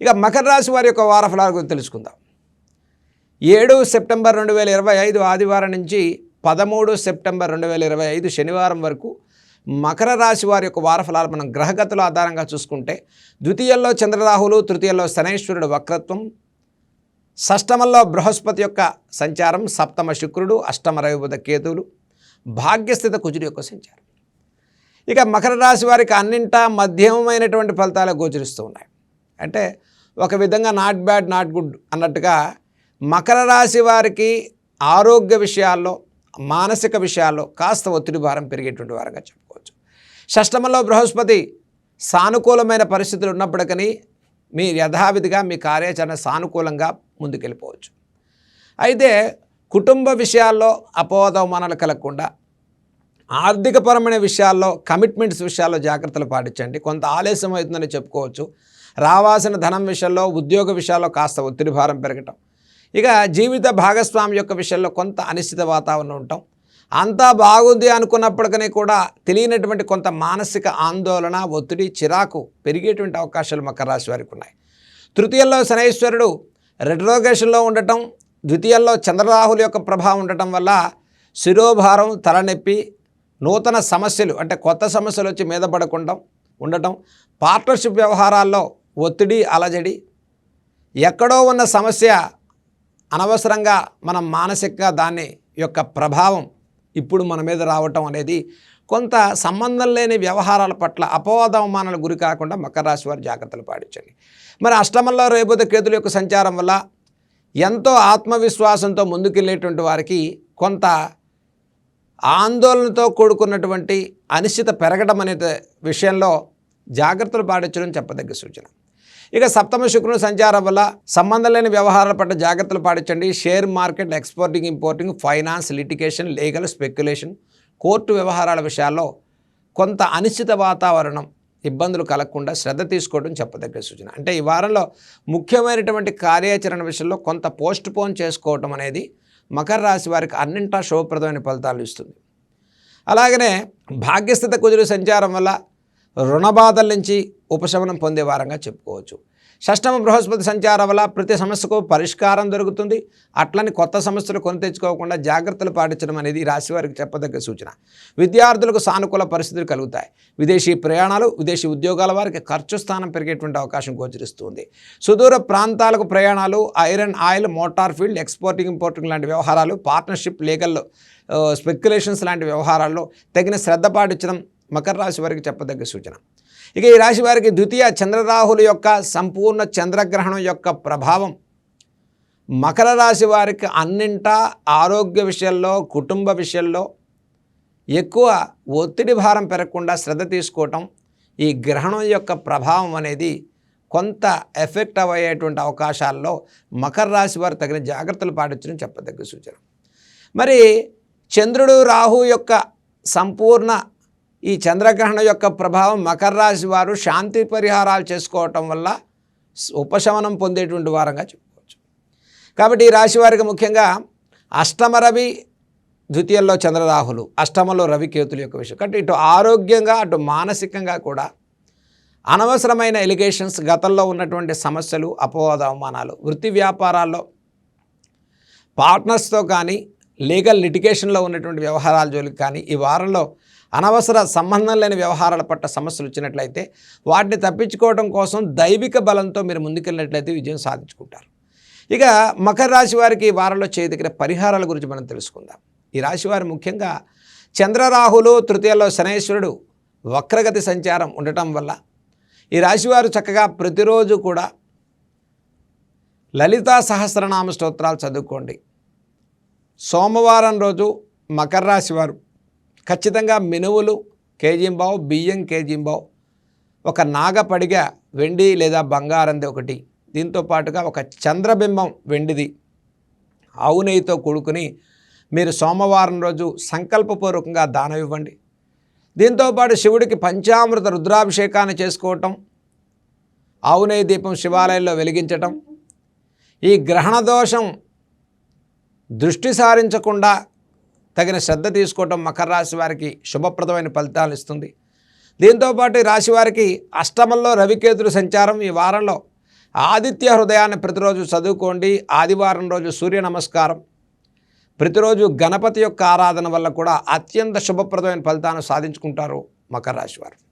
ఇక మకర రాశి వారి యొక్క వార ఫలాల గురించి తెలుసుకుందాం. ఏడు సెప్టెంబర్ రెండు వేల ఇరవై ఐదు ఆదివారం నుంచి పదమూడు సెప్టెంబర్ రెండు వేల ఇరవై ఐదు శనివారం వరకు మకర రాశి వారి యొక్క వారఫలాలు మనం గ్రహగతుల ఆధారంగా చూసుకుంటే ద్వితీయంలో చంద్రరాహులు తృతీయంలో శనైశ్వరుడు వక్రత్వం షష్టమంలో బృహస్పతి యొక్క సంచారం సప్తమ శుక్రుడు అష్టమ రవిబుధ కేతువులు భాగ్యస్థిత కుజుడు యొక్క సంచారం. ఇక మకర రాశి వారికి అన్నింటా మధ్యమైనటువంటి ఫలితాలు గోచరిస్తూ ఉన్నాయి. అంటే ఒక విధంగా నాట్ బ్యాడ్ నాట్ గుడ్ అన్నట్టుగా మకర రాశి వారికి ఆరోగ్య విషయాల్లో మానసిక విషయాల్లో కాస్త ఒత్తిడి భారం పెరిగేటువంటి వారంగా చెప్పుకోవచ్చు. షష్టమంలో బృహస్పతి సానుకూలమైన పరిస్థితులు ఉన్నప్పటికీ మీ యథావిధిగా మీ కార్యాచరణ సానుకూలంగా ముందుకెళ్ళిపోవచ్చు. అయితే కుటుంబ విషయాల్లో అపోదవమానాలు కలగకుండా ఆర్థికపరమైన విషయాల్లో కమిట్మెంట్స్ విషయాల్లో జాగ్రత్తలు పాటించండి. కొంత ఆలస్యం అవుతుందని చెప్పుకోవచ్చు. రావాల్సిన ధనం విషయంలో ఉద్యోగ విషయాల్లో కాస్త ఒత్తిడి భారం పెరగటం. ఇక జీవిత భాగస్వామి యొక్క విషయంలో కొంత అనిశ్చిత వాతావరణం ఉండటం. అంతా బాగుంది అనుకున్నప్పటికీ కూడా తెలియనటువంటి కొంత మానసిక ఆందోళన ఒత్తిడి చిరాకు పెరిగేటువంటి అవకాశాలు మకర రాశి వారికి ఉన్నాయి. తృతీయంలో శనైశ్వరుడు రెట్రోగేషన్లో ఉండటం ద్వితీయంలో చంద్రరాహుల యొక్క ప్రభావం ఉండటం వల్ల శిరోభారం తలనొప్పి నూతన సమస్యలు అంటే కొత్త సమస్యలు వచ్చి మీద పడకుండా ఉండటం పార్ట్నర్షిప్ వ్యవహారాల్లో ఒత్తిడి అలజడి ఎక్కడో ఉన్న సమస్య అనవసరంగా మనం మానసికంగా దాన్ని యొక్క ప్రభావం ఇప్పుడు మన మీద రావటం అనేది కొంత సంబంధం లేని వ్యవహారాల పట్ల అపవాదవమానాలకు గురి కాకుండా మకర రాశి వారు జాగ్రత్తలు పాటించండి. మరి అష్టమంలో రేబోద కేతుల యొక్క సంచారం వల్ల ఎంతో ఆత్మవిశ్వాసంతో ముందుకెళ్ళేటువంటి వారికి కొంత ఆందోళనతో కూడుకున్నటువంటి అనిశ్చిత పెరగడం అనే విషయంలో జాగ్రత్తలు పాటించడం చెప్పదగ్గ సూచన. ఇక సప్తమ శుక్రుని సంచారం వల్ల సంబంధం లేని వ్యవహారాల పట్ల జాగ్రత్తలు పాటించండి. Share market exporting importing finance litigation legal speculation court వ్యవహారాల విషయాల్లో కొంత అనిశ్చిత వాతావరణం ఇబ్బందులు కలగకుండా శ్రద్ధ తీసుకోవడం చెప్పదగ్గ సూచన. అంటే ఈ వారంలో ముఖ్యమైనటువంటి కార్యాచరణ విషయంలో కొంత పోస్ట్ పోన్ చేసుకోవటం అనేది మకర రాశి వారికి అన్నింటా శుభప్రదమైన ఫలితాలు ఇస్తుంది. అలాగనే భాగ్యస్థిత కుదురు సంచారం వల్ల రుణబాధల నుంచి ఉపశమనం పొందే వారంగా చెప్పుకోవచ్చు. షష్టమ బృహస్పతి సంచారం వల్ల ప్రతి సమస్యకు పరిష్కారం దొరుకుతుంది. అట్లని కొత్త సమస్యలు కొని తెచ్చుకోకుండా జాగ్రత్తలు పాటించడం అనేది రాశి వారికి చెప్పదగ్గ సూచన. విద్యార్థులకు సానుకూల పరిస్థితులు కలుగుతాయి. విదేశీ ప్రయాణాలు విదేశీ ఉద్యోగాల వారికి ఖర్చు స్థానం పెరిగేటువంటి అవకాశం గోచరిస్తుంది. సుదూర ప్రాంతాలకు ప్రయాణాలు iron oil motor field exporting importing లాంటి వ్యవహారాలు పార్ట్నర్షిప్ లీగల్ స్పెక్యులేషన్స్ లాంటి వ్యవహారాల్లో తగిన శ్రద్ధ పాటించడం మకర రాశి వారికి చెప్పదగ్గ సూచన. ఇక ఈ రాశి వారికి ద్వితీయ చంద్రరాహుల యొక్క సంపూర్ణ చంద్రగ్రహణం యొక్క ప్రభావం. మకర రాశి వారికి అన్నింటా ఆరోగ్య విషయంలో కుటుంబ విషయంలో ఎక్కువ ఒత్తిడి భారం పెరగకుండా శ్రద్ధ తీసుకోవటం ఈ గ్రహణం యొక్క ప్రభావం అనేది కొంత ఎఫెక్ట్ అయ్యేటువంటి అవకాశాల్లో మకర రాశి వారు తగిన జాగ్రత్తలు పాటించడం చెప్పదగ్గ సూచన. మరి చంద్రుడు రాహు యొక్క సంపూర్ణ ఈ చంద్రగ్రహణం యొక్క ప్రభావం మకర రాశి వారు శాంతి పరిహారాలు చేసుకోవటం వల్ల ఉపశమనం పొందేటువంటి వారంగా చెప్పుకోవచ్చు. కాబట్టి ఈ రాశి వారికి ముఖ్యంగా అష్టమ రవి ద్వితీయంలో చంద్రరాహులు అష్టమంలో రవికేతులు యొక్క విషయం. కాబట్టి ఇటు ఆరోగ్యంగా అటు మానసికంగా కూడా అనవసరమైన ఎలిగేషన్స్ గతంలో ఉన్నటువంటి సమస్యలు అపవాద అవమానాలు వృత్తి వ్యాపారాల్లో పార్ట్నర్స్తో కానీ లీగల్ లిటిగేషన్లో ఉన్నటువంటి వ్యవహారాల జోలికి కానీ ఈ వారంలో అనవసర సంబంధం లేని వ్యవహారాల పట్ల సమస్యలు వచ్చినట్లయితే వాటిని తప్పించుకోవడం కోసం దైవిక బలంతో మీరు ముందుకెళ్ళినట్లయితే విజయం సాధించుకుంటారు. ఇక మకర రాశి వారికి ఈ వారంలో చేయదగిన పరిహారాల గురించి మనం తెలుసుకుందాం. ఈ రాశివారు ముఖ్యంగా చంద్రరాహులు తృతీయలో శనేశ్వరుడు వక్రగతి సంచారం ఉండటం వల్ల ఈ రాశివారు చక్కగా ప్రతిరోజు కూడా లలితా సహస్రనామ స్తోత్రాలు చదువుకోండి. సోమవారం రోజు మకర రాశి వారు ఖచ్చితంగా మినువులు కేజీంబావు బియ్యం కేజీంబావు. ఒక నాగపడిగ వెండి లేదా బంగారంది ఒకటి. దీంతో పాటుగా ఒక చంద్రబింబం వెండిది. ఆవు నెయ్యితో కూడుకుని మీరు సోమవారం రోజు సంకల్పపూర్వకంగా దానం ఇవ్వండి. దీంతోపాటు శివుడికి పంచామృత రుద్రాభిషేకాన్ని చేసుకోవటం ఆవు నెయ్యి దీపం శివాలయంలో వెలిగించటం ఈ గ్రహణ దోషం దృష్టి సారించకుండా తగిన శ్రద్ధ తీసుకోవటం మకర రాశి వారికి శుభప్రదమైన ఫలితాలు ఇస్తుంది. దీంతోపాటు రాశివారికి రాశి వారికి అష్టమంలో రవికేతుడు సంచారం. ఈ వారంలో ఆదిత్య హృదయాన్ని ప్రతిరోజు చదువుకోండి. ఆదివారం రోజు సూర్య నమస్కారం. ప్రతిరోజు గణపతి యొక్క ఆరాధన వల్ల కూడా అత్యంత శుభప్రదమైన ఫలితాలను సాధించుకుంటారు మకర రాశి వారు.